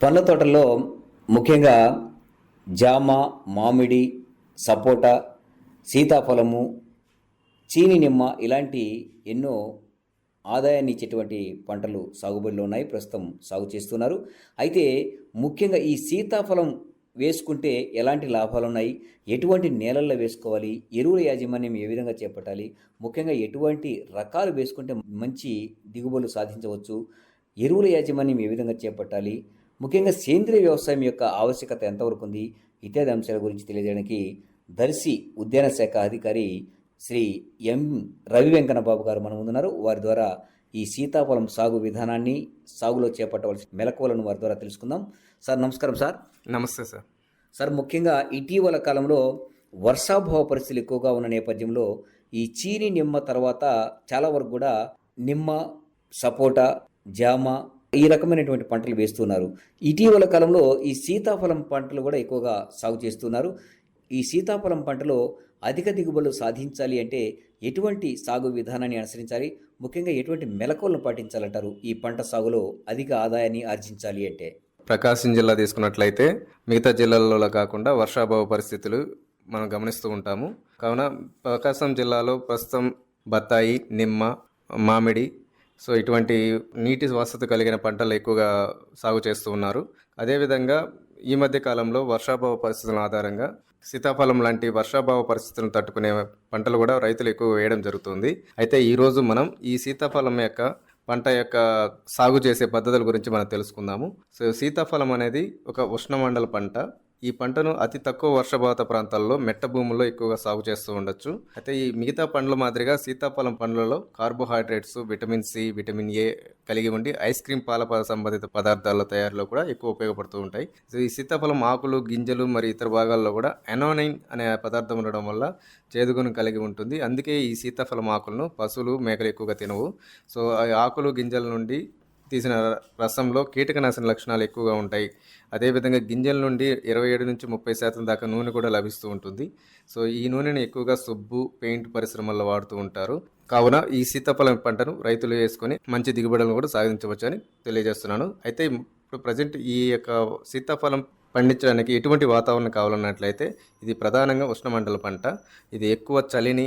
పండ్ల తోటల్లో ముఖ్యంగా జామ మామిడి సపోటా సీతాఫలము చీని నిమ్మ ఇలాంటి ఎన్నో ఆదాయాన్ని ఇచ్చేటువంటి పంటలు సాగుబడిలో ఉన్నాయి ప్రస్తుతం సాగు చేస్తున్నారు. అయితే ముఖ్యంగా ఈ సీతాఫలం వేసుకుంటే ఎలాంటి లాభాలు ఉన్నాయి? ఎటువంటి నేలల్లో వేసుకోవాలి? ఎరువుల యాజమాన్యం ఏ విధంగా చేపట్టాలి? ముఖ్యంగా ఎటువంటి రకాలు వేసుకుంటే మంచి దిగుబడులు సాధించవచ్చు? ఎరువుల యాజమాన్యం ఏ విధంగా చేపట్టాలి? ముఖ్యంగా సేంద్రియ వ్యవసాయం యొక్క ఆవశ్యకత ఎంతవరకు ఉంది? ఇత్యాది అంశాల గురించి తెలియజేయడానికి దర్శి ఉద్యాన శాఖ అధికారి శ్రీ ఎం. రవి వెంకన్న బాబు గారు మన ముందున్నారు. వారి ద్వారా ఈ సీతాఫలం సాగు విధానాన్ని సాగులో చేపట్టవలసిన మెలకువలను వారి ద్వారా తెలుసుకుందాం. సార్ నమస్కారం సార్. నమస్తే సార్. సార్ ముఖ్యంగా ఇటీవల కాలంలో వర్షాభావ పరిస్థితులు ఎక్కువగా ఉన్న నేపథ్యంలో ఈ చీని నిమ్మ తర్వాత చాలా వరకు కూడా నిమ్మ సపోటా జామ ఈ రకమైనటువంటి పంటలు వేస్తున్నారు. ఇటీవల కాలంలో ఈ సీతాఫలం పంటలు కూడా ఎక్కువగా సాగు చేస్తున్నారు. ఈ సీతాఫలం పంటలో అధిక దిగుబడులు సాధించాలి అంటే ఎటువంటి సాగు విధానాన్ని అనుసరించాలి? ముఖ్యంగా ఎటువంటి మెలకువలను పాటించాలంటారు ఈ పంట సాగులో అధిక ఆదాయాన్ని ఆర్జించాలి అంటే? ప్రకాశం జిల్లా తీసుకున్నట్లయితే మిగతా జిల్లాలలో కాకుండా వర్షాభావ పరిస్థితులు మనం గమనిస్తూ ఉంటాము. కావున ప్రకాశం జిల్లాలో ప్రస్తుతం బత్తాయి నిమ్మ మామిడి సో ఇటువంటి నీటి వసతి కలిగిన పంటలు ఎక్కువగా సాగు చేస్తూ ఉన్నారు. అదేవిధంగా ఈ మధ్య కాలంలో వర్షాభావ పరిస్థితుల ఆధారంగా సీతాఫలం లాంటి వర్షాభావ పరిస్థితులను తట్టుకునే పంటలు కూడా రైతులు ఎక్కువ వేయడం జరుగుతుంది. అయితే ఈరోజు మనం ఈ సీతాఫలం యొక్క పంట యొక్క సాగు చేసే పద్ధతుల గురించి మనం తెలుసుకుందాము. సో సీతాఫలం అనేది ఒక ఉష్ణమండల పంట. ఈ పంటను అతి తక్కువ వర్షపాత ప్రాంతాల్లో మెట్ట భూముల్లో ఎక్కువగా సాగు చేస్తూ ఉండొచ్చు. అయితే ఈ మిగతా పండ్ల మాదిరిగా సీతాఫలం పండ్లలో carbohydrates vitamin C vitamin A కలిగి ఉండి ఐస్ క్రీమ్ పాల సంబంధిత పదార్థాల తయారీలో కూడా ఎక్కువ ఉపయోగపడుతూ ఉంటాయి. సో ఈ సీతాఫలం ఆకులు గింజలు మరియు ఇతర భాగాల్లో కూడా ఎనోనైన్ అనే పదార్థం ఉండడం వల్ల చేదుగును కలిగి ఉంటుంది. అందుకే ఈ సీతాఫలం ఆకులను పశువులు మేకలు ఎక్కువగా తినవు. సో ఆ ఆకులు గింజల నుండి తీసిన రసంలో కీటకనాశన లక్షణాలు ఎక్కువగా ఉంటాయి. అదేవిధంగా గింజల నుండి ఇరవై ఏడు నుంచి ముప్పై శాతం దాకా నూనె కూడా లభిస్తూ ఉంటుంది. సో ఈ నూనెని ఎక్కువగా సబ్బు పెయింట్ పరిశ్రమల్లో వాడుతూ ఉంటారు. కావున ఈ సీతాఫలం పంటను రైతులు వేసుకొని మంచి దిగుబడులను కూడా సాధించవచ్చని తెలియజేస్తున్నాను. అయితే ఇప్పుడు ప్రజెంట్ ఈ యొక్క సీతాఫలం పండించడానికి ఎటువంటి వాతావరణం కావాలన్నట్లయితే ఇది ప్రధానంగా ఉష్ణమండల పంట. ఇది ఎక్కువ చలిని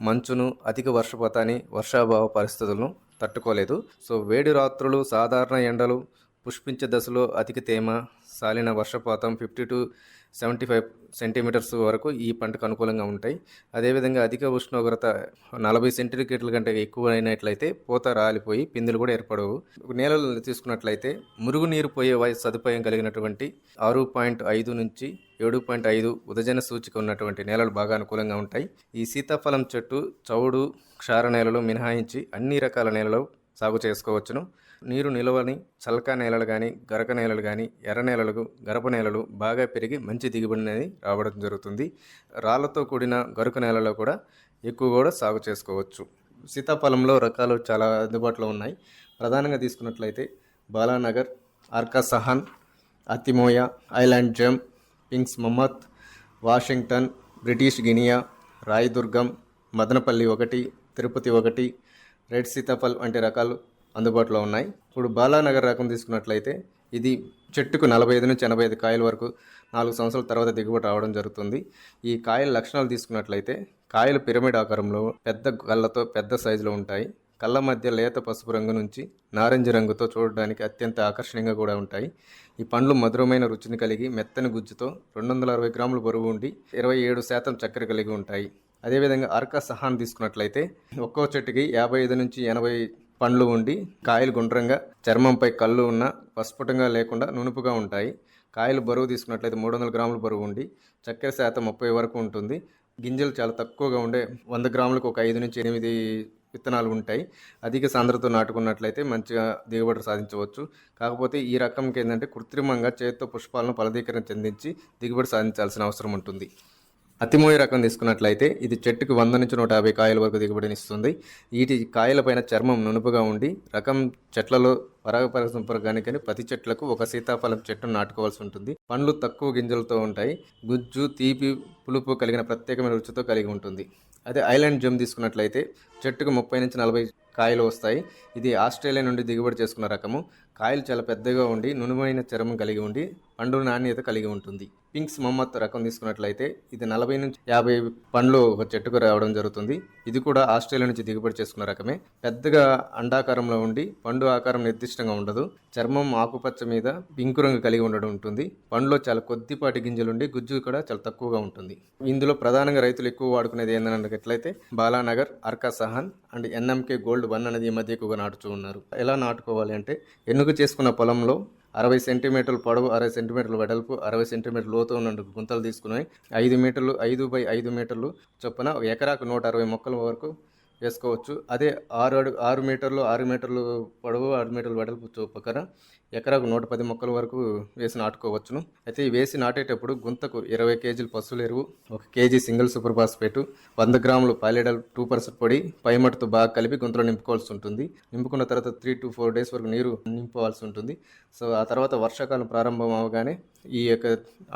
మంచును అధిక వర్షపాతాన్ని వర్షాభావ పరిస్థితులను తట్టుకోలేదు. సో వేడి రాత్రులు సాధారణ ఎండలు పుష్పించే దశలో అధిక తేమ సాలిన వర్షపాతం fifty to seventy five centimetres వరకు ఈ పంటకు అనుకూలంగా ఉంటాయి. అదేవిధంగా అధిక ఉష్ణోగ్రత నలభై సెంటీమీటర్ల కంటే ఎక్కువ అయినట్లయితే పూత రాలిపోయి పిందులు కూడా ఏర్పడవు. నేలలు తీసుకున్నట్లయితే మురుగునీరు పోయే వయ- సదుపాయం కలిగినటువంటి ఆరు పాయింట్ ఐదు నుంచి ఏడు పాయింట్ ఐదు ఉదజన సూచిక ఉన్నటువంటి నేలలు బాగా అనుకూలంగా ఉంటాయి. ఈ సీతాఫలం చెట్టు చౌడు క్షార నేలలు మినహాయించి అన్ని రకాల నేలలో సాగు చేసుకోవచ్చును. నీరు నిలవని చల్క నేలలు కానీ గరక నేలలు కానీ ఎర్ర నేలలు గరప నేలలు బాగా పెరిగి మంచి దిగుబడి అనేది రావడం జరుగుతుంది. రాళ్ళతో కూడిన గరుక నేలలో కూడా ఎక్కువ కూడా సాగు చేసుకోవచ్చు. సీతాఫలంలో రకాలు చాలా అందుబాటులో ఉన్నాయి. ప్రధానంగా తీసుకున్నట్లయితే Balanagar Arka Sahan atemoya island gem pinks mammoth Washington British Guinea Rayadurgam Madanapalli ఒకటి తిరుపతి ఒకటి రెడ్ సీతాఫల్ వంటి రకాలు అందుబాటులో ఉన్నాయి. ఇప్పుడు బాలానగర్ రకం తీసుకున్నట్లయితే ఇది చెట్టుకు నలభై ఐదు నుంచి ఎనభై ఐదు కాయల వరకు నాలుగు సంవత్సరాల తర్వాత దిగుబడి రావడం జరుగుతుంది. ఈ కాయల లక్షణాలు తీసుకున్నట్లయితే కాయలు పిరమిడ్ ఆకారంలో పెద్ద కళ్ళతో పెద్ద సైజులో ఉంటాయి. కళ్ళ మధ్య లేత పసుపు రంగు నుంచి నారింజ రంగుతో చూడడానికి అత్యంత ఆకర్షణీయంగా కూడా ఉంటాయి. ఈ పండ్లు మధురమైన రుచిని కలిగి మెత్తని గుజ్జుతో రెండు వందల అరవై గ్రాముల బరువు ఉండి ఇరవై ఏడు శాతం చక్కెర కలిగి ఉంటాయి. అదేవిధంగా అర్కా సహాన్ తీసుకున్నట్లయితే ఒక్కో చెట్టుకి యాభై ఐదు నుంచి ఎనభై పండ్లు ఉండి కాయలు గుండ్రంగా చర్మంపై కళ్ళు ఉన్న పస్ఫుటంగా లేకుండా నునుపుగా ఉంటాయి. కాయలు బరువు తీసుకున్నట్లయితే మూడు వందల గ్రాముల బరువు ఉండి చక్కెర శాతం ముప్పై వరకు ఉంటుంది. గింజలు చాలా తక్కువగా ఉండే వంద గ్రాములకు ఒక ఐదు నుంచి ఎనిమిది విత్తనాలు ఉంటాయి. అధిక సాంద్రతో నాటుకున్నట్లయితే మంచిగా దిగుబడి సాధించవచ్చు. కాకపోతే ఈ రకంకి ఏంటంటే కృత్రిమంగా చేతితో పుష్పాలను ఫలదీకరణ చెందించి దిగుబడి సాధించాల్సిన అవసరం ఉంటుంది. అతిమోయ రకం తీసుకున్నట్లయితే ఇది చెట్టుకు వంద నుంచి నూట యాభై కాయల వరకు దిగుబడినిస్తుంది వీటి కాయలపైన చర్మం నునుపుగా ఉండి రకం చెట్లలో పరాగపరచంపరగాని కానీ ప్రతి చెట్లకు ఒక సీతాఫలం చెట్టును నాటుకోవాల్సి ఉంటుంది. పండ్లు తక్కువ గింజలతో ఉంటాయి. గుజ్జు తీపి పులుపు కలిగిన ప్రత్యేకమైన రుచితో కలిగి ఉంటుంది. అదే ఐలాండ్ జమ్ తీసుకున్నట్లయితే చెట్టుకు ముప్పై నుంచి నలభై కాయలు వస్తాయి. ఇది ఆస్ట్రేలియా నుండి దిగుబడి చేసుకున్న రకము. కాయలు చాలా పెద్దగా ఉండి నునుమైన చర్మం కలిగి ఉండి పండు నాణ్యత కలిగి ఉంటుంది. పింక్స్ మమ్మత్ రకం తీసుకున్నట్లయితే ఇది నలభై నుంచి యాభై పండ్లు ఒక చెట్టుకు రావడం జరుగుతుంది. ఇది కూడా ఆస్ట్రేలియా నుంచి దిగుబడి చేసుకున్న రకమే. పెద్దగా అండాకారంలో ఉండి పండు ఆకారం నిర్దిష్టంగా ఉండదు. చర్మం ఆకుపచ్చ మీద పింకు రంగు కలిగి ఉండడం ఉంటుంది. పండులో చాలా కొద్దిపాటి గింజలుండి గుజ్జు కూడా చాలా తక్కువగా ఉంటుంది. ఇందులో ప్రధానంగా రైతులు ఎక్కువ వాడుకునేది ఏందన్నట్లయితే Balanagar Arka Sahan and NMK gold one అనేది ఈ మధ్య ఎక్కువగా నాటుతూ ఉన్నారు. ఎలా నాటుకోవాలి అంటే ఎన్నుక చేసుకున్న పొలంలో అరవై సెంటీమీటర్లు పొడవు అరవై సెంటీమీటర్లు వెడల్పు అరవై సెంటీమీటర్లు లోతు ఉన్న గుంతలు తీసుకుని ఐదు మీటర్లు ఐదు బై ఐదు మీటర్లు చొప్పున ఒక ఎకరాకు నూట అరవై మొక్కల వరకు వేసుకోవచ్చు. అదే ఆరు అడుగు ఆరు మీటర్లు ఆరు మీటర్లు పొడవు ఆరు మీటర్లు వెడల్పు చొప్పున ఎకరాకు నూట పది మొక్కల వరకు వేసి నాటుకోవచ్చును. అయితే ఈ వేసి నాటేటప్పుడు గుంతకు ఇరవై కేజీలు పశువుల ఎరువు ఒక కేజీ సింగిల్ సూపర్ ఫాస్ఫేట్ వంద గ్రాములు పాలిడల్ టూ పర్సెంట్ పొడి పైమట్టుతో బాగా కలిపి గుంతలో నింపుకోవాల్సి ఉంటుంది. నింపుకున్న తర్వాత త్రీ టు ఫోర్ డేస్ వరకు నీరు నింపవలసి ఉంటుంది. సో ఆ తర్వాత వర్షాకాలం ప్రారంభం అవగానే ఈ యొక్క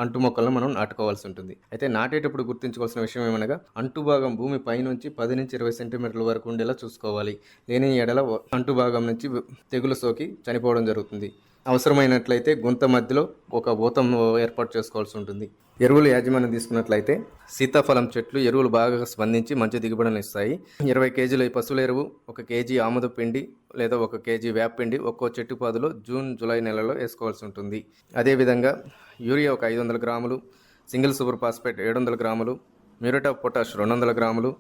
అంటు మొక్కలను మనం నాటుకోవాల్సి ఉంటుంది. అయితే నాటేటప్పుడు గుర్తుంచుకోవాల్సిన విషయం ఏమనగా అంటు భాగం భూమి పైనుంచి పది నుంచి ఇరవై సెంటీమీటర్ల వరకు ఉండేలా చూసుకోవాలి. లేని ఎడల అంటు భాగం నుంచి తెగులు సోకి చనిపోవడం జరుగుతుంది. అవసరమైనట్లయితే గుంత మధ్యలో ఒక ఊతం ఏర్పాటు చేసుకోవాల్సి ఉంటుంది. ఎరువులు యాజమాన్యం తీసుకున్నట్లయితే సీతాఫలం చెట్లు ఎరువులు బాగా స్పందించి మంచి దిగుబడిని ఇస్తాయి. ఇరవై కేజీల పశువుల ఎరువు ఒక కేజీ ఆముద పిండి లేదా ఒక కేజీ వేప పిండి ఒక్కో చెట్టు పాదులో జూన్ జూలై నెలలో వేసుకోవాల్సి ఉంటుంది. అదేవిధంగా యూరియా ఒక ఐదు వందల గ్రాములు సింగిల్ సూపర్ ఫాస్ఫేట్ ఏడు వందల గ్రాములు మ్యూరేట్ ఆఫ్ పొటాష్ రెండు వందల గ్రాములు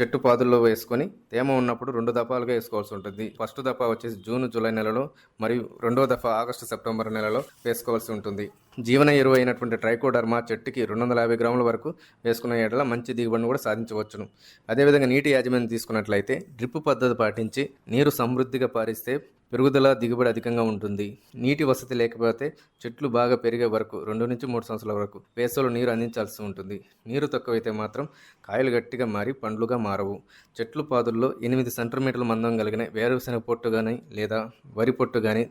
చెట్టు పాదుల్లో వేసుకొని తేమ ఉన్నప్పుడు రెండు దఫాలుగా వేసుకోవాల్సి ఉంటుంది. ఫస్ట్ దఫా వచ్చేసి జూన్ జూలై నెలలో మరియు రెండో దఫా ఆగస్టు సెప్టెంబర్ నెలలో వేసుకోవాల్సి ఉంటుంది. జీవన ఎరువు అయినటువంటి ట్రైకోడర్మా చెట్టుకి రెండు వందల యాభై గ్రాముల వరకు వేసుకున్న ఏడల మంచి దిగుబడిని కూడా సాధించవచ్చును. అదేవిధంగా నీటి యాజమాన్యం తీసుకున్నట్లయితే డ్రిప్ పద్ధతి పాటించి నీరు సమృద్ధిగా పారిస్తే పెరుగుదల దిగుబడి అధికంగా ఉంటుంది. నీటి వసతి లేకపోతే చెట్లు బాగా పెరిగే వరకు రెండు నుంచి మూడు సంవత్సరాల వరకు వేసవిలో నీరు అందించాల్సి ఉంటుంది. నీరు తక్కువైతే మాత్రం కాయలు గట్టిగా మారి పండ్లుగా మారవు. చెట్లు పాదుల్లో ఎనిమిది సెంటీమీటర్ల మందం కలిగిన వేరుశనగ పొట్టు కానీ లేదా వరి పొట్టు కానీ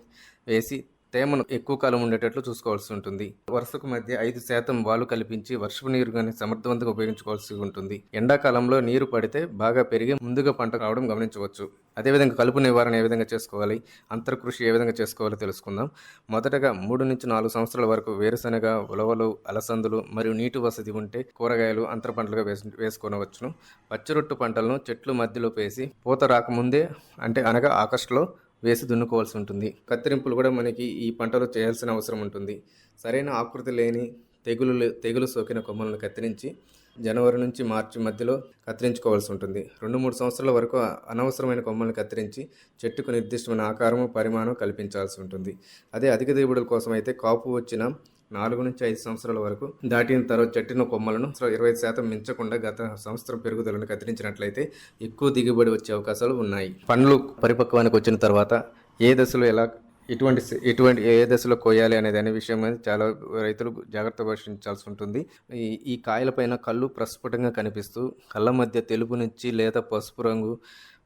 వేసి తేమను ఎక్కువ కాలం ఉండేటట్లు చూసుకోవాల్సి ఉంటుంది. వరుసకు మధ్య ఐదు శాతం వాలు కల్పించి వర్షపు నీరు సమర్థవంతంగా ఉపయోగించుకోవాల్సి ఉంటుంది. ఎండాకాలంలో నీరు పడితే బాగా పెరిగి ముందుగా పంట రావడం గమనించవచ్చు. అదేవిధంగా కలుపు నివారణ ఏ విధంగా చేసుకోవాలి? అంతర్కృషి ఏ విధంగా చేసుకోవాలో తెలుసుకుందాం. మొదటగా మూడు నుంచి నాలుగు సంవత్సరాల వరకు వేరుశనగ ఉలవలు అలసందులు మరియు నీటి వసతి ఉంటే కూరగాయలు అంతర పంటలుగా వేసు వేసుకొనవచ్చును. పచ్చిరొట్టు పంటలను చెట్లు మధ్యలో వేసి పూత రాకముందే అంటే అనగా ఆగస్టులో వేసి దున్నుకోవాల్సి ఉంటుంది. కత్తిరింపులు కూడా మనకి ఈ పంటలో చేయాల్సిన అవసరం ఉంటుంది. సరైన ఆకృతి లేని తెగులు తెగులు సోకిన కొమ్మలను కత్తిరించి జనవరి నుంచి మార్చి మధ్యలో కత్తిరించుకోవాల్సి ఉంటుంది. రెండు మూడు సంవత్సరాల వరకు అనవసరమైన కొమ్మలను కత్తిరించి చెట్టుకు నిర్దిష్టమైన ఆకారము పరిమాణం కల్పించాల్సి ఉంటుంది. అదే అధిక దిగుబడుల కోసం అయితే కాపు వచ్చిన నాలుగు నుంచి ఐదు సంవత్సరాల వరకు దాటిన తర్వాత చెట్టిన కొమ్మలను ఇరవై శాతం మించకుండా గత సంవత్సరం పెరుగుదలను కత్తిరించినట్లయితే ఎక్కువ దిగుబడి వచ్చే అవకాశాలు ఉన్నాయి. పండ్లు పరిపక్వానికి వచ్చిన తర్వాత ఏ దశలో ఎలా ఎటువంటి ఎటువంటి ఏ దశలో కోయాలి అనేది అనే విషయం మీద చాలా రైతులు జాగ్రత్త వహించాల్సి ఉంటుంది. ఈ ఈ కాయలపైన కళ్ళు ప్రస్ఫుటంగా కనిపిస్తూ కళ్ళ మధ్య తెలుపు నుంచి లేదా పసుపు రంగు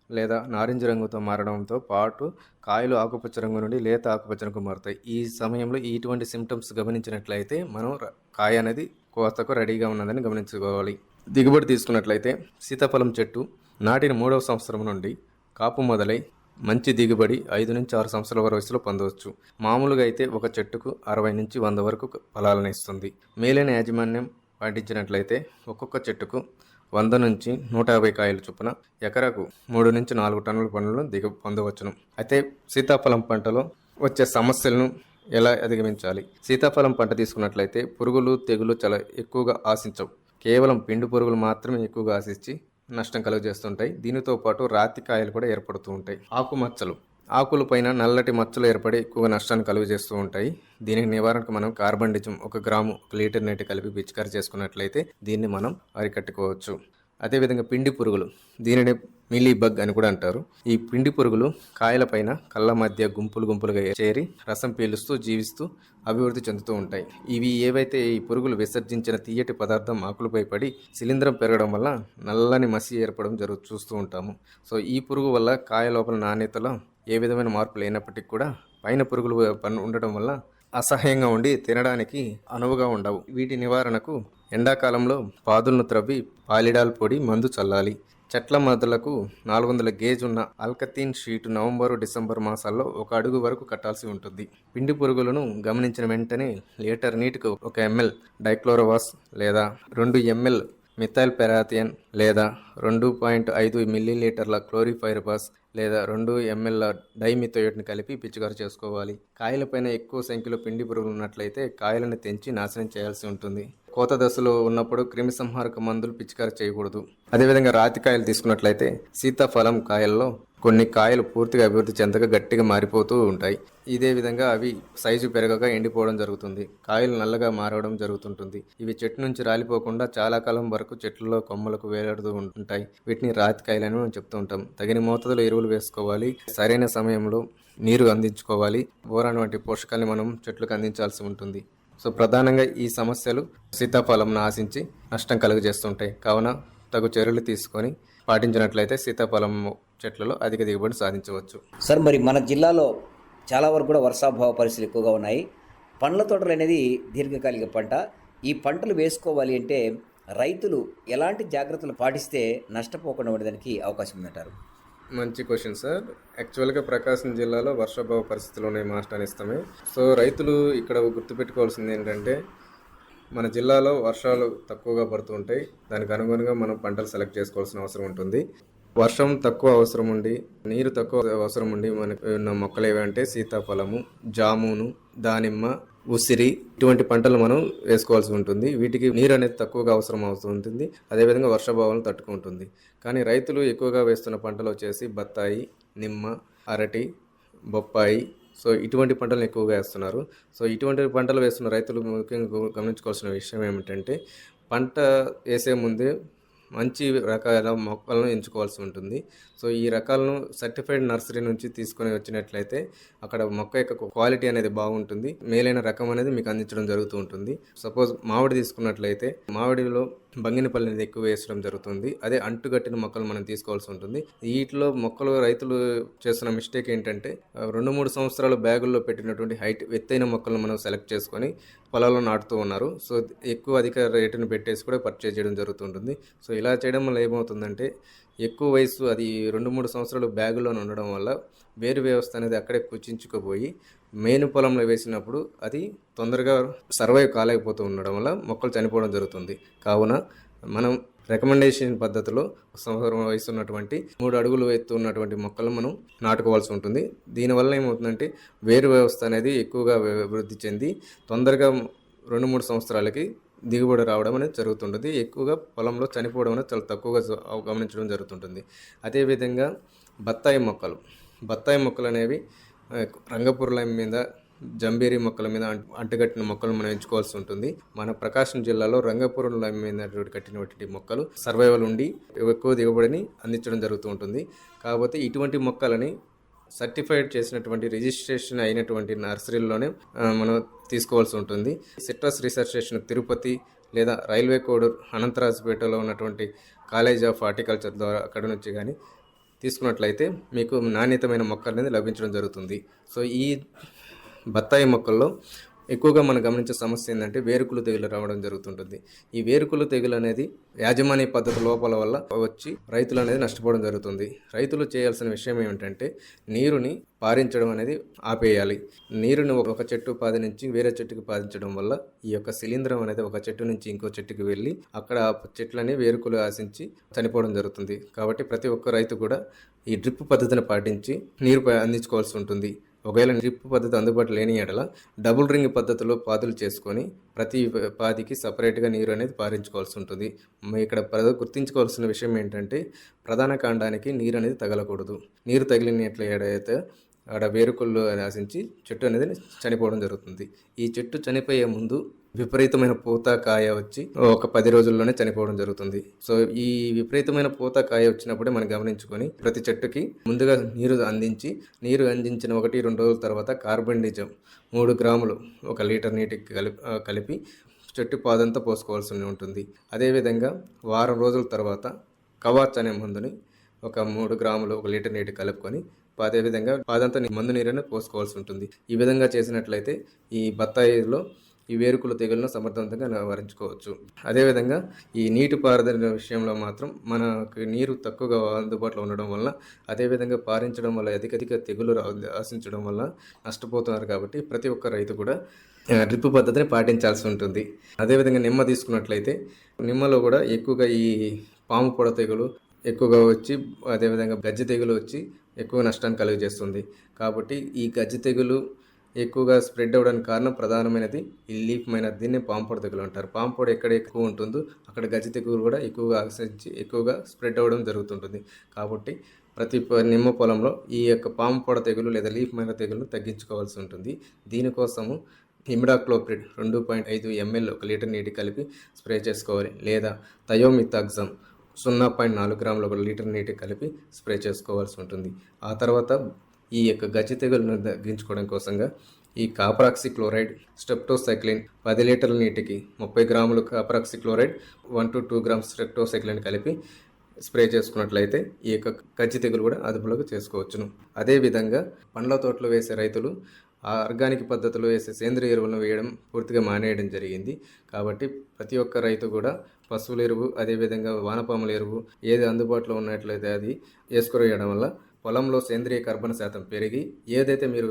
లేదా నారింజ రంగుతో మారడంతో పాటు కాయలు ఆకుపచ్చ రంగు నుండి లేత ఆకుపచ్చ రంగు మారుతాయి. ఈ సమయంలో ఇటువంటి సిమ్టమ్స్ గమనించినట్లయితే మనం కాయ అనేది కోతకు రెడీగా ఉన్నదని గమనించుకోవాలి. దిగుబడి తీసుకున్నట్లయితే సీతాఫలం చెట్టు నాటిన మూడవ సంవత్సరం నుండి కాపు మొదలై మంచి దిగుబడి ఐదు నుంచి ఆరు సంవత్సరాల వయసులో పొందవచ్చు. మామూలుగా అయితే ఒక చెట్టుకు అరవై నుంచి వంద వరకు ఫలాలను ఇస్తుంది. మేలైన యాజమాన్యం పాటించినట్లయితే ఒక్కొక్క చెట్టుకు వంద నుంచి నూట యాభై కాయల చొప్పున ఎకరాకు మూడు నుంచి నాలుగు టన్నుల పండ్లను దిగ పొందవచ్చును. అయితే సీతాఫలం పంటలో వచ్చే సమస్యలను ఎలా అధిగమించాలి? సీతాఫలం పంట తీసుకున్నట్లయితే పురుగులు తెగులు చాలా ఎక్కువగా ఆశించవు. కేవలం పిండి పురుగులు మాత్రమే ఎక్కువగా ఆశించి నష్టం కలుగజేస్తుంటాయి. దీనితో పాటు రాతి కాయలు కూడా ఏర్పడుతూ ఉంటాయి. ఆకుమచ్చలు. ఆకులపైన నల్లటి మచ్చలు ఏర్పడి ఎక్కువగా నష్టాన్ని కలుగజేస్తూ ఉంటాయి. దీనికి నివారణకు మనం కార్బన్ డిజం ఒక గ్రాము ఒక లీటర్ నీటి కలిపి పిచికారి చేసుకున్నట్లయితే దీన్ని మనం అరికట్టుకోవచ్చు. అదేవిధంగా పిండి పురుగులు దీనిని మిల్లీ బగ్ అని కూడా అంటారు. ఈ పిండి పురుగులు కాయలపైన కళ్ళ మధ్య గుంపులు గుంపులుగా చేరి రసం పీలుస్తూ జీవిస్తూ అభివృద్ధి చెందుతూ ఉంటాయి. ఇవి ఏవైతే ఈ పురుగులు విసర్జించిన తీయటి పదార్థం ఆకులపై పడి శిలీంద్రం పెరగడం వల్ల నల్లని మసి ఏర్పడడం జరుగు చూస్తూ ఉంటాము. సో ఈ పురుగు వల్ల కాయ లోపల నాణ్యతలో ఏ విధమైన మార్పు లేనప్పటికీ కూడా పైన పురుగులు పన్ను ఉండటం వల్ల అసహ్యంగా ఉండి తినడానికి అనువుగా ఉండవు. వీటి నివారణకు ఎండాకాలంలో పాదులను త్రవ్వి పాలిడాల్ పొడి మందు చల్లాలి. చెట్ల మద్దలకు నాలుగు వందల గేజ్ ఉన్న అల్కతీన్ షీటు నవంబరు డిసెంబర్ మాసాల్లో ఒక అడుగు వరకు కట్టాల్సి ఉంటుంది. పిండి పురుగులను గమనించిన వెంటనే లీటర్ నీటికి ఒక ఎంఎల్ డైక్లోరోవాస్ లేదా రెండు ఎంఎల్ మిథైల్ పెరాథియన్ లేదా రెండు పాయింట్ ఐదు మిల్లీలీటర్ల క్లోరిఫైరబాస్ లేదా రెండు ఎంఎల్ల డైమిథోయేట్ని కలిపి పిచికారు చేసుకోవాలి. కాయలపైన ఎక్కువ సంఖ్యలో పిండి పురుగులు ఉన్నట్లయితే కాయలను తెంచి నాశనం చేయాల్సి ఉంటుంది. కోత దశలో ఉన్నప్పుడు క్రిమిసంహారక మందులు పిచికారు చేయకూడదు. అదేవిధంగా రాతి కాయలు తీసుకున్నట్లయితే సీతాఫలం కాయల్లో కొన్ని కాయలు పూర్తిగా అభివృద్ధి చెందక గట్టిగా మారిపోతూ ఉంటాయి. ఇదే విధంగా అవి సైజు పెరగక ఎండిపోవడం జరుగుతుంది. కాయలు నల్లగా మారడం జరుగుతుంటుంది. ఇవి చెట్టు నుంచి రాలిపోకుండా చాలా కాలం వరకు చెట్లలో కొమ్మలకు వేలాడుతూ ఉంటాయి. వీటిని రాతి కాయలని మనం చెప్తూ ఉంటాం. తగిన మోతాదులో ఎరువులు వేసుకోవాలి. సరైన సమయంలో నీరు అందించుకోవాలి. బోరాన్ వంటి పోషకాన్ని మనం చెట్లకు అందించాల్సి ఉంటుంది. సో ప్రధానంగా ఈ సమస్యలు సీతాఫలంను ఆశించి నష్టం కలుగజేస్తుంటాయి. కావున తగు చర్యలు తీసుకొని పాటించినట్లయితే సీతాఫలం చెట్లలో అధిక దిగుబడి సాధించవచ్చు. సార్ మరి మన జిల్లాలో చాలా వరకు కూడా వర్షాభావ పరిస్థితులు ఎక్కువగా ఉన్నాయి. పండ్ల తోటలు అనేది దీర్ఘకాలిక పంట. ఈ పంటలు వేసుకోవాలి అంటే రైతులు ఎలాంటి జాగ్రత్తలు పాటిస్తే నష్టపోకుండా ఉండడానికి అవకాశం ఉందంటారు? మంచి క్వశ్చన్ సార్. యాక్చువల్గా ప్రకాశం జిల్లాలో వర్షాభావ పరిస్థితులు ఉన్నాయి మాస్టర్ ఇస్తామే సో రైతులు ఇక్కడ గుర్తుపెట్టుకోవాల్సింది ఏంటంటే మన జిల్లాలో వర్షాలు తక్కువగా పడుతూ ఉంటాయి. దానికి అనుగుణంగా మనం పంటలు సెలెక్ట్ చేసుకోవాల్సిన అవసరం ఉంటుంది. వర్షం తక్కువ అవసరం ఉండి నీరు తక్కువ అవసరం ఉండి మనకు ఉన్న మొక్కలు ఏవంటే సీతాఫలము జామును దానిమ్మ ఉసిరి ఇటువంటి పంటలు మనం వేసుకోవాల్సి ఉంటుంది. వీటికి నీరు అనేది తక్కువగా అవసరం అవుతుంటుంది అదేవిధంగా వర్షాభావాలను తట్టుకుంటుంది కానీ రైతులు ఎక్కువగా వేస్తున్న పంటలు వచ్చేసి బత్తాయి నిమ్మ అరటి బొప్పాయి. సో ఇటువంటి పంటలను ఎక్కువగా వేస్తున్నారు. సో ఇటువంటి పంటలు వేస్తున్న రైతులు ముఖ్యంగా గమనించుకోవాల్సిన విషయం ఏమిటంటే పంట వేసే ముందే మంచి రకాల మొక్కలను ఎంచుకోవాల్సి ఉంటుంది. సో ఈ రకాలను సర్టిఫైడ్ నర్సరీ నుంచి తీసుకొని వచ్చినట్లయితే అక్కడ మొక్క యొక్క క్వాలిటీ అనేది బాగుంటుంది. మేలైన రకం అనేది మీకు అందించడం జరుగుతూ ఉంటుంది. సపోజ్ మామిడి తీసుకున్నట్లయితే మామిడిలో బంగినపల్లిని అనేది ఎక్కువ వేసడం జరుగుతుంది. అదే అంటుగట్టిన మొక్కలు మనం తీసుకోవాల్సి ఉంటుంది. వీటిలో మొక్కలు రైతులు చేస్తున్న మిస్టేక్ ఏంటంటే రెండు మూడు సంవత్సరాలు బ్యాగుల్లో పెట్టినటువంటి హైట్ ఎత్తైన మొక్కలను మనం సెలెక్ట్ చేసుకొని పొలాల్లో నాటుతూ ఉన్నారు. సో ఎక్కువ అధిక రేటును పెట్టేసి కూడా పర్చేజ్ చేయడం జరుగుతుంటుంది. సో ఇలా చేయడం వల్ల ఏమవుతుందంటే ఎక్కువ వయసు అది రెండు మూడు సంవత్సరాలు బ్యాగులో ఉండడం వల్ల వేరు వ్యవస్థ అనేది అక్కడే కుచించుకుపోయి మెయిన్ పొలంలో వేసినప్పుడు అది తొందరగా సర్వైవ్ కాలేకపోతూ ఉండడం వల్ల మొక్కలు చనిపోవడం జరుగుతుంది. కావున మనం రికమెండేషన్ పద్ధతిలో సంవత్సరం వయసు ఉన్నటువంటి మూడు అడుగులు ఎత్తు ఉన్నటువంటి మొక్కలు మనం నాటుకోవాల్సి ఉంటుంది. దీనివల్ల ఏమవుతుందంటే వేరు వ్యవస్థ అనేది ఎక్కువగా అభివృద్ధి చెంది తొందరగా రెండు మూడు సంవత్సరాలకి దిగుబడి రావడం అనేది జరుగుతుంటుంది. ఎక్కువగా పొలంలో చనిపోవడం అనేది చాలా తక్కువగా గమనించడం జరుగుతుంటుంది. అదేవిధంగా బత్తాయి మొక్కలు. బత్తాయి మొక్కలు అనేవి రంగపూర్ రంగపురుల మీద జంబీరి మొక్కల మీద అంటుకట్టిన మొక్కలు మనం ఎంచుకోవాల్సి ఉంటుంది. మన ప్రకాశం జిల్లాలో రంగపురుల మీద కట్టినటువంటి మొక్కలు సర్వైవల్ ఉండి ఎక్కువ దిగుబడిని అందించడం జరుగుతూ ఉంటుంది. కాకపోతే ఇటువంటి మొక్కలని సర్టిఫైడ్ చేసినటువంటి రిజిస్ట్రేషన్ అయినటువంటి నర్సరీల్లోనే మనం తీసుకోవాల్సి ఉంటుంది. సిట్రస్ రీసెర్చ్ స్టేషన్ తిరుపతి లేదా రైల్వే కోడూర్ అనంతరాజపేటలో ఉన్నటువంటి కాలేజ్ ఆఫ్ హార్టికల్చర్ ద్వారా అక్కడ నుంచి కానీ తీసుకున్నట్లయితే మీకు నాణ్యతమైన మొక్కలు అనేది లభించడం జరుగుతుంది. సో ఈ బత్తాయి మొక్కల్లో ఎక్కువగా మనం గమనించే సమస్య ఏంటంటే వేరుకులు తెగులు రావడం జరుగుతుంటుంది. ఈ వేరుకులు తెగులు అనేది యాజమాన్య పద్ధతి లోపల వల్ల వచ్చి రైతులు అనేది నష్టపోవడం జరుగుతుంది. రైతులు చేయాల్సిన విషయం ఏమిటంటే నీరుని పారించడం అనేది ఆపేయాలి. నీరుని ఒక చెట్టు పాది నుంచి వేరే చెట్టుకి పాదించడం వల్ల ఈ యొక్క శిలీంధ్రం అనేది ఒక చెట్టు నుంచి ఇంకో చెట్టుకి వెళ్ళి అక్కడ చెట్లని వేరుకులు ఆశించి చనిపోవడం జరుగుతుంది. కాబట్టి ప్రతి ఒక్క రైతు కూడా ఈ డ్రిప్ పద్ధతిని పాటించి నీరు అందించుకోవాల్సి ఉంటుంది. ఒకవేళ డ్రిప్ పద్ధతి అందుబాటులో లేని ఎడల డబుల్ రింగ్ పద్ధతిలో పాదులు చేసుకొని ప్రతి పాదికి సపరేట్గా నీరు అనేది పారించుకోవాల్సి ఉంటుంది. ఇక్కడ గుర్తించుకోవాల్సిన విషయం ఏంటంటే ప్రధాన కాండానికి నీరు అనేది తగలకూడదు. నీరు తగిలినట్లు ఏడైతే ఆడ వేరుకుళ్ళు ఆశించి చెట్టు అనేది చనిపోవడం జరుగుతుంది. ఈ చెట్టు చనిపోయే ముందు విపరీతమైన పూత కాయ వచ్చి ఒక పది రోజుల్లోనే చనిపోవడం జరుగుతుంది. సో ఈ విపరీతమైన పూత కాయ వచ్చినప్పుడే మనం గమనించుకొని ప్రతి చెట్టుకి ముందుగా నీరు అందించి నీరు అందించిన ఒకటి రెండు రోజుల తర్వాత కార్బన్ డిజం మూడు గ్రాములు ఒక లీటర్ నీటికి కలిపి కలిపి చెట్టు పాదంతా పోసుకోవాల్సి ఉంటుంది. అదేవిధంగా వారం రోజుల తర్వాత కవాచ్ అనే మందుని ఒక మూడు గ్రాములు ఒక లీటర్ నీటి కలుపుకొని అదేవిధంగా పాదంతా నీ- మందు నీరుని పోసుకోవాల్సి ఉంటుంది. ఈ విధంగా చేసినట్లయితే ఈ బత్తాయిలో ఈ వేరుకుల తెగులను సమర్థవంతంగా నివారించుకోవచ్చు. అదేవిధంగా ఈ నీటి పారుదల విషయంలో మాత్రం మనకు నీరు తక్కువగా అందుబాటులో ఉండడం వల్ల అదేవిధంగా పారించడం వల్ల అధిక అధిక తెగులు రా- ఆశించడం వల్ల నష్టపోతున్నారు కాబట్టి ప్రతి ఒక్క రైతు కూడా డ్రిప్ పద్ధతిని పాటించాల్సి ఉంటుంది. అదేవిధంగా నిమ్మ తీసుకున్నట్లయితే నిమ్మలో కూడా ఎక్కువగా ఈ పాము పొడ తెగులు ఎక్కువగా వచ్చి అదేవిధంగా గజ్జి తెగులు వచ్చి ఎక్కువ నష్టాన్ని కలుగజేస్తుంది. కాబట్టి ఈ గజ్జి తెగులు ఎక్కువగా స్ప్రెడ్ అవ్వడానికి కారణం ప్రధానమైనది ఈ లీఫ్ మైనర్ దీన్ని పాంపొడ తెగులు అంటారు. పాంపొడ ఎక్కడ ఎక్కువ ఉంటుందో అక్కడ గజ్జి తెగులు కూడా ఎక్కువగా ఆకర్షించి ఎక్కువగా స్ప్రెడ్ అవ్వడం జరుగుతుంటుంది. కాబట్టి ప్రతి నిమ్మ పొలంలో ఈ యొక్క పాము పొడ తెగులు లేదా లీఫ్ మైనర్ తెగులను తగ్గించుకోవాల్సి ఉంటుంది. దీనికోసము హిమిడాక్లోప్రిడ్ రెండు పాయింట్ ఐదు ఎంఎల్ ఒక లీటర్ నీటి కలిపి స్ప్రే చేసుకోవాలి. లేదా థయోమితాగ్జమ్ సున్నా పాయింట్ నాలుగు గ్రాముల ఒక లీటర్ నీటి కలిపి స్ప్రే చేసుకోవాల్సి ఉంటుంది. ఆ తర్వాత ఈ యొక్క గజ్జి తెగులను తగ్గించుకోవడం కోసంగా ఈ కాపరాక్సి క్లోరైడ్ స్టెప్టోసైక్లిన్ పది లీటర్ల నీటికి ముప్పై గ్రాములు copper oxychloride one to two grams streptocycline కలిపి స్ప్రే చేసుకున్నట్లయితే ఈ యొక్క కజ్జి తెగులు కూడా అదుపులోకి చేసుకోవచ్చును. అదేవిధంగా పండ్ల తోటలు వేసే రైతులు ఆ ఆర్గానిక్ పద్ధతిలో వేసే సేంద్రియ ఎరువులను వేయడం పూర్తిగా మానేయడం జరిగింది. కాబట్టి ప్రతి ఒక్క రైతు కూడా పశువుల ఎరువు అదేవిధంగా వానపాముల ఎరువు ఏది అందుబాటులో ఉన్నట్లయితే అది వేసుకురేయడం వల్ల పొలంలో సేంద్రియ కర్బన శాతం పెరిగి ఏదైతే మీరు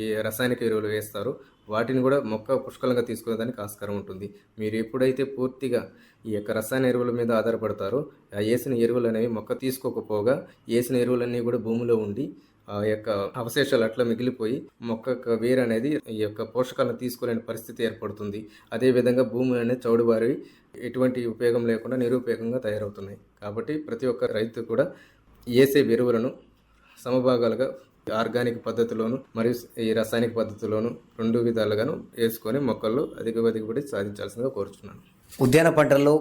ఈ రసాయనిక ఎరువులు వేస్తారో వాటిని కూడా మొక్క పుష్కలంగా తీసుకునేదానికి ఆస్కారం ఉంటుంది. మీరు ఎప్పుడైతే పూర్తిగా ఈ యొక్క రసాయన ఎరువుల మీద ఆధారపడతారో ఆ వేసిన ఎరువులు అనేవి మొక్క తీసుకోకపోగా వేసిన ఎరువులన్నీ కూడా భూమిలో ఉండి ఆ యొక్క అవశేషాలు అట్లా మిగిలిపోయి మొక్క వేరు అనేది ఈ యొక్క పోషకాలను తీసుకోలేని పరిస్థితి ఏర్పడుతుంది. అదేవిధంగా భూమి అనేది చౌడుబారి ఎటువంటి ఉపయోగం లేకుండా నిరుపయోగంగా తయారవుతున్నాయి. కాబట్టి ప్రతి ఒక్క రైతు కూడా వేసే ఎరువులను సమభాగాలుగా ఆర్గానిక్ పద్ధతిలోను మరియు ఈ రసాయనిక పద్ధతిలోను రెండు విధాలుగాను వేసుకొని మొక్కల్లో అధిక దిగుబడి సాధించాల్సిందిగా కోరుచున్నాను. ఉద్యాన పంటల్లో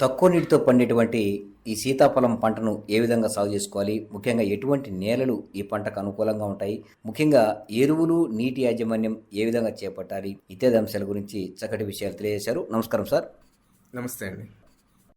తక్కువ నీటితో పండేటువంటి ఈ సీతాఫలం పంటను ఏ విధంగా సాగు చేసుకోవాలి? ముఖ్యంగా ఎటువంటి నేలలు ఈ పంటకు అనుకూలంగా ఉంటాయి? ముఖ్యంగా ఎరువులు నీటి యాజమాన్యం ఏ విధంగా చేపట్టాలి? ఇత్యాది అంశాల గురించి చక్కటి విషయాలు తెలియజేశారు. నమస్కారం సార్. నమస్తే అండి.